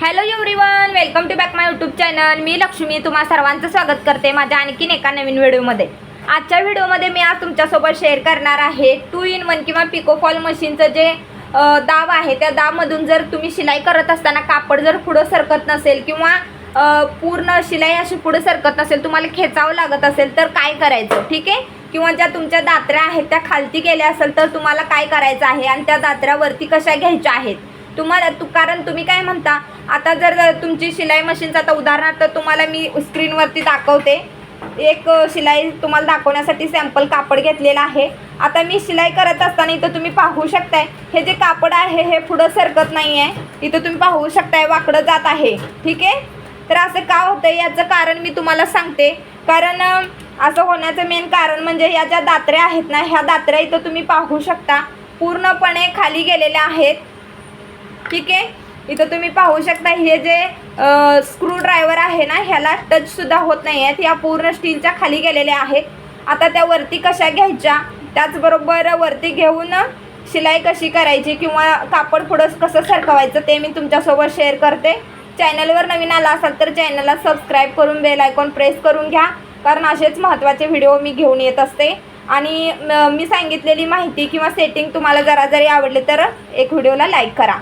Hello everyone welcome to back my YouTube channel मी लक्ष्मी. तुम्हा सर्वांचं स्वागत करते माझ्या आणखीन एका नवीन व्हिडिओमध्ये. आजच्या व्हिडिओमध्ये मी आज तुमच्यासोबत शेअर करणार आहे टू इन वन किंवा पिकोफॉल मशीनचं जे दाब आहे त्या दाबमधून जर तुम्ही शिलाई करत असताना कापड जर पुढं सरकत नसेल किंवा पूर्ण शिलाई अशी पुढं सरकत नसेल तुम्हाला खेचावं लागत असेल तर काय करायचं? ठीक आहे? किंवा ज्या तुमच्या दात्र्या आहेत त्या खालती गेल्या असेल तर तुम्हाला काय करायचं आहे? आणि त्या दात्र्यावरती कशा घ्यायच्या आहेत? तुम्हाला तू कारण तुम्ही काय म्हणता? आता जर तुमची शिलाई मशीनचं आता उदाहरणार्थ तुम्हाला मी स्क्रीनवरती दाखवते. एक शिलाई तुम्हाला दाखवण्यासाठी सॅम्पल कापड घेतलेलं आहे. आता मी शिलाई करत असताना इथं तुम्ही पाहू शकताय हे जे कापड आहे हे पुढं सरकत नाही आहे इथं तुम्ही पाहू शकताय वाकडं जात आहे. ठीक आहे? तर असं का होतं याचं कारण मी तुम्हाला सांगते. कारण असं होण्याचं मेन कारण म्हणजे ह्या ज्या दात्र्या आहेत ना ह्या दात्र्या इथं तुम्ही पाहू शकता. पूर्णपणे खाली गेलेल्या आहेत. ठीक आहे? इथं तुम्ही पाहू शकता हे जे स्क्रू ड्रायव्हर आहे ना ह्याला टचसुद्धा होत नाही आहेत. या पूर्ण स्टीलच्या खाली गेलेल्या आहेत. आता त्या वरती कशा घ्यायच्या? त्याचबरोबर वरती घेऊन शिलाई कशी करायची किंवा कापड पुढं कसं सरकवायचं ते मी तुमच्यासोबत शेअर करते. चॅनलवर नवीन आला असाल तर चॅनलला सबस्क्राईब करून बेल आयकॉन प्रेस करून घ्या. कारण असेच महत्त्वाचे व्हिडिओ मी घेऊन येत असते. आणि मी सांगितलेली माहिती किंवा सेटिंग तुम्हाला जरा जरी आवडले तर एक व्हिडिओला लाईक करा.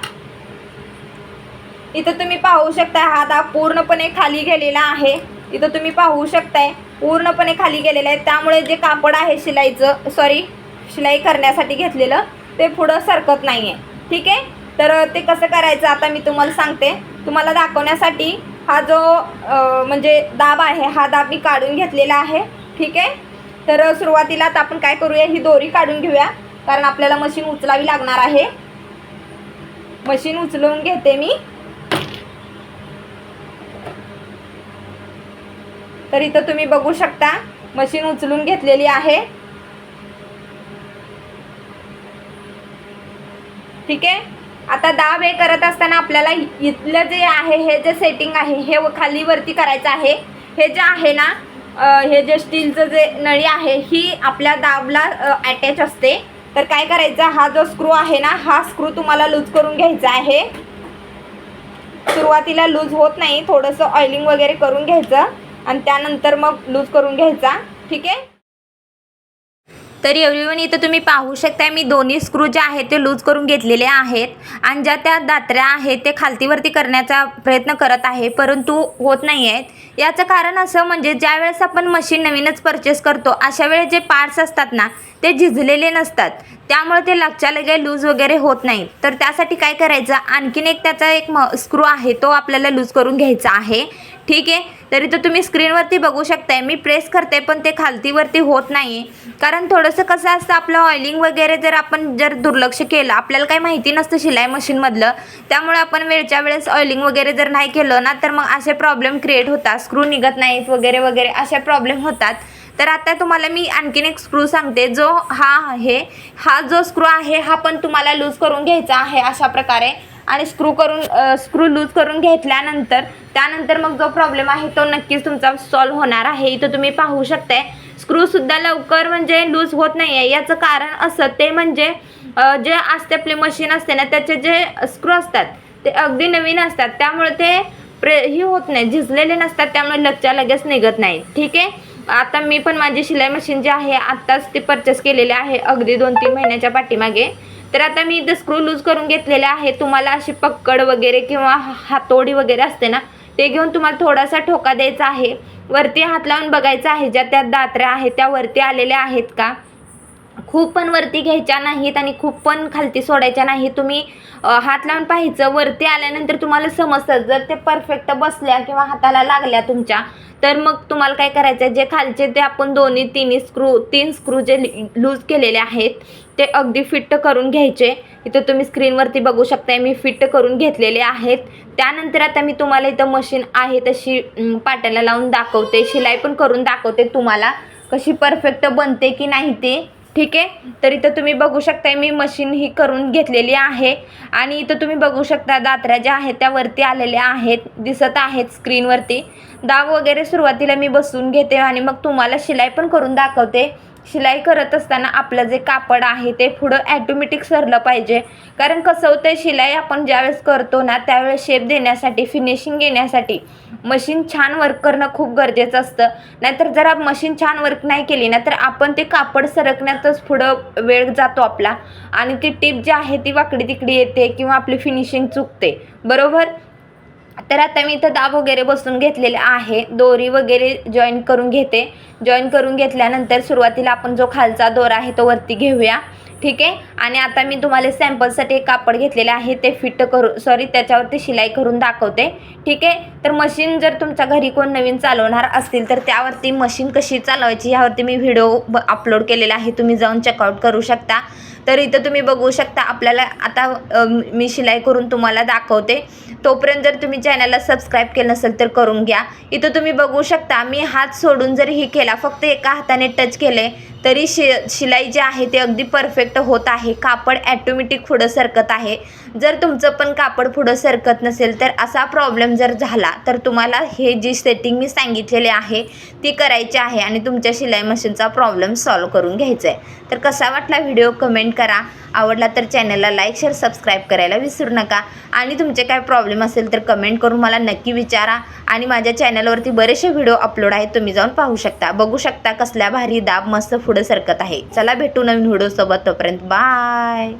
इथं तुम्ही पाहू शकता हा दाब पूर्णपणे खाली गेलेला आहे. इथं तुम्ही पाहू शकताय पूर्णपणे खाली गेलेलं आहे. त्यामुळे जे कापड आहे शिलाईचं सॉरी शिलाई करण्यासाठी घेतलेलं ते पुढं सरकत नाही आहे ठीक आहे? तर ते कसं करायचं आता मी तुम्हाला सांगते. तुम्हाला दाखवण्यासाठी हा जो म्हणजे दाब आहे हा दाब मी काढून घेतलेला आहे. ठीक आहे? तर सुरुवातीला आता आपण काय करूया ही दोरी काढून घेऊया. कारण आपल्याला मशीन उचलावी लागणार आहे. मशीन उचलून घेते मी. तर इथं तुम्ही बघू शकता मशीन उचलून घेतलेली आहे. ठीक आहे? आता दाब हे करत असताना आपल्याला इथलं जे आहे हे जे सेटिंग आहे हे खाली वरती करायचं आहे. हे जे आहे ना हे जे स्टीलचं जे नळी आहे ही आपल्या दाबला अटॅच असते. तर काय करायचं? हा जो स्क्रू आहे ना हा स्क्रू तुम्हाला लूज करून घ्यायचा आहे. सुरुवातीला लूज होत नाही थोडंसं ऑइलिंग वगैरे करून घ्यायचं. आणि त्यानंतर मग लूज करून घ्यायचा. ठीक आहे? तर एवढी इथं तुम्ही पाहू शकताय मी दोन्ही स्क्रू जे आहेत ते लूज करून घेतलेले आहेत. आणि ज्या त्या दात्र्या आहेत ते खालतीवरती करण्याचा प्रयत्न करत आहे परंतु होत नाही आहेत याचं कारण असं म्हणजे ज्यावेळेस आपण मशीन नवीनच परचेस करतो अशा वेळेस जे पार्ट्स असतात ना ते झिजलेले नसतात. त्यामुळे ते लगच्या लगे लूज वगैरे होत नाही. तर त्यासाठी काय करायचं? आणखीन एक त्याचा एक म स्क्रू आहे तो आपल्याला लूज करून घ्यायचा आहे. ठीक आहे? तरी तर तुम्ही स्क्रीनवरती बघू शकताय. मी प्रेस करते पण ते खालतीवरती होत नाही. कारण थोडंसं कसं असतं आपलं ऑइलिंग वगैरे जर आपण जर दुर्लक्ष केलं आपल्याला काही माहिती नसतं शिलाई मशीनमधलं. त्यामुळे आपण वेळच्या वेळेस ऑइलिंग वगैरे जर नाही केलं ना तर मग असे प्रॉब्लेम क्रिएट होतात. स्क्रू निघत नाहीत वगैरे वगैरे असे प्रॉब्लेम होतात. तर आता तुम्हाला मी आणखीन एक स्क्रू सांगते. जो हा आहे हा जो स्क्रू आहे हा पण तुम्हाला लूज करून घ्यायचा आहे अशा प्रकारे. आणि स्क्रू करून स्क्रू लूज करून घेतल्यानंतर त्यानंतर मग जो प्रॉब्लेम आहे तो नक्कीच तुमचा सॉल्व होणार आहे. इथं तुम्ही पाहू शकताय. स्क्रूसुद्धा लवकर म्हणजे लूज होत नाही आहे याचं कारण असं ते म्हणजे जे असते आपले मशीन असते ना त्याचे जे स्क्रू असतात ते अगदी नवीन असतात. त्यामुळे ते प्रे ही होत नाही झिजलेले नसतात. त्यामुळे लगच्या लगेच निघत नाही. ठीक आहे? आता मी पण माझी शिलाई मशीन जी आहे आत्ताच ती परचेस केलेली आहे. अगदी दोन तीन महिन्याच्या पाठीमागे. तर आता मी इथं स्क्रू लूज करून घेतलेले आहे. तुम्हाला अशी पक्कड वगैरे किंवा हातोडी वगैरे असते ना ते घेऊन तुम्हाला थोडासा ठोका द्यायचा आहे. वरती हात लावून बघायचं आहे ज्या त्या दात्र्या आहेत त्या वरती आलेल्या आहेत का? खूप पण वरती घ्यायच्या नाहीत आणि खूप पण खालती सोडायच्या नाही तुम्ही हात लावून पाहायचं वरती आल्यानंतर तुम्हाला समजतं. जर ते परफेक्ट बसल्या किंवा हाताला लागल्या तुमच्या तर मग तुम्हाला काय करायचं जे खालचे ते आपण दोन्ही तिन्ही स्क्रू तीन स्क्रू जे लूज केलेले आहेत ते अगदी फिट्ट करून घ्यायचे. इथं तुम्ही स्क्रीनवरती बघू शकताय मी फिट्ट करून घेतलेले आहेत. त्यानंतर आता मी तुम्हाला इथं मशीन आहे तशी पाट्याला लावून दाखवते. शिलाई पण करून दाखवते तुम्हाला कशी परफेक्ट बनते की नाही ते. ठीक आहे? तर इथं तुम्ही बघू शकताय मी मशीन ही करून घेतलेली आहे. आणि इथं तुम्ही बघू शकता दात्र्या ज्या आहेत त्या वरती आलेल्या आहेत दिसत आहेत स्क्रीनवरती दाब वगैरे सुरुवातीला मी बसून घेते आणि मग तुम्हाला शिलाई पण करून दाखवते. शिलाई करत असताना आपलं जे कापड आहे ते पुढं ॲटोमॅटिक सरलं पाहिजे. कारण कसं होतं शिलाई आपण ज्यावेळेस करतो ना त्यावेळेस शेप देण्यासाठी फिनिशिंग येण्यासाठी मशीन छान वर्क करणं खूप गरजेचं असतं. नाहीतर जर आप मशीन छान वर्क नाही केली ना तर आपण ते कापड सरकण्यातच पुढं वेळ जातो आपला. आणि ती टीप जी आहे ती वाकडी तिकडी येते किंवा आपली फिनिशिंग चुकते. बरोबर? तर आता मी इथं दाब वगैरे बसून घेतलेले आहे. दोरी वगैरे जॉईन करून घेते. जॉईन करून घेतल्यानंतर सुरुवातीला आपण जो खालचा दोरा आहे तो वरती घेऊया. ठीक आहे? आणि आता मी तुम्हाला सॅम्पलसाठी एक कापड घेतलेले आहे. ते फिट करू सॉरी त्याच्यावरती शिलाई करून दाखवते. ठीक आहे? तर मशीन जर तुमच्या घरी कोण नवीन चालवणार असतील तर त्यावरती मशीन कशी चालवायची यावरती मी व्हिडिओ अपलोड केलेला आहे. तुम्ही जाऊन चेकआउट करू शकता. तर इथं तुम्ही बघू शकता आपल्याला आता मी शिलाई करून तुम्हाला दाखवते. तोपर्यंत जर तुम्ही चॅनलला सबस्क्राईब केलं नसेल तर करून घ्या. इथं तुम्ही बघू शकता मी हात सोडून जर ही केला फक्त एका हाताने टच केले तरी शि शिलाई जी आहे ते अगदी परफेक्ट होत आहे. कापड ॲटोमॅटिक पुढं सरकत आहे. जर तुमचं पण कापड पुढं सरकत नसेल तर असा प्रॉब्लेम जर झाला तर तुम्हाला हे जी सेटिंग मी सांगितलेली आहे ती करायची आहे आणि तुमच्या शिलाई मशीनचा प्रॉब्लेम सॉल्व करून घ्यायचा आहे तर कसा वाटला व्हिडिओ कमेंट करा. आवडला तर चॅनलला लाईक शेअर सबस्क्राईब करायला विसरू नका. आणि तुमचे काय प्रॉब्लेम असेल तर कमेंट करून मला नक्की विचारा. आणि माझ्या चॅनलवरती बरेचसे व्हिडिओ अपलोड आहेत तुम्ही जाऊन पाहू शकता. बघू शकता कसल्या भारी दाब मस्त पुढं सरकत आहे. चला भेटू नवीन व्हिडिओसोबत. तोपर्यंत बाय.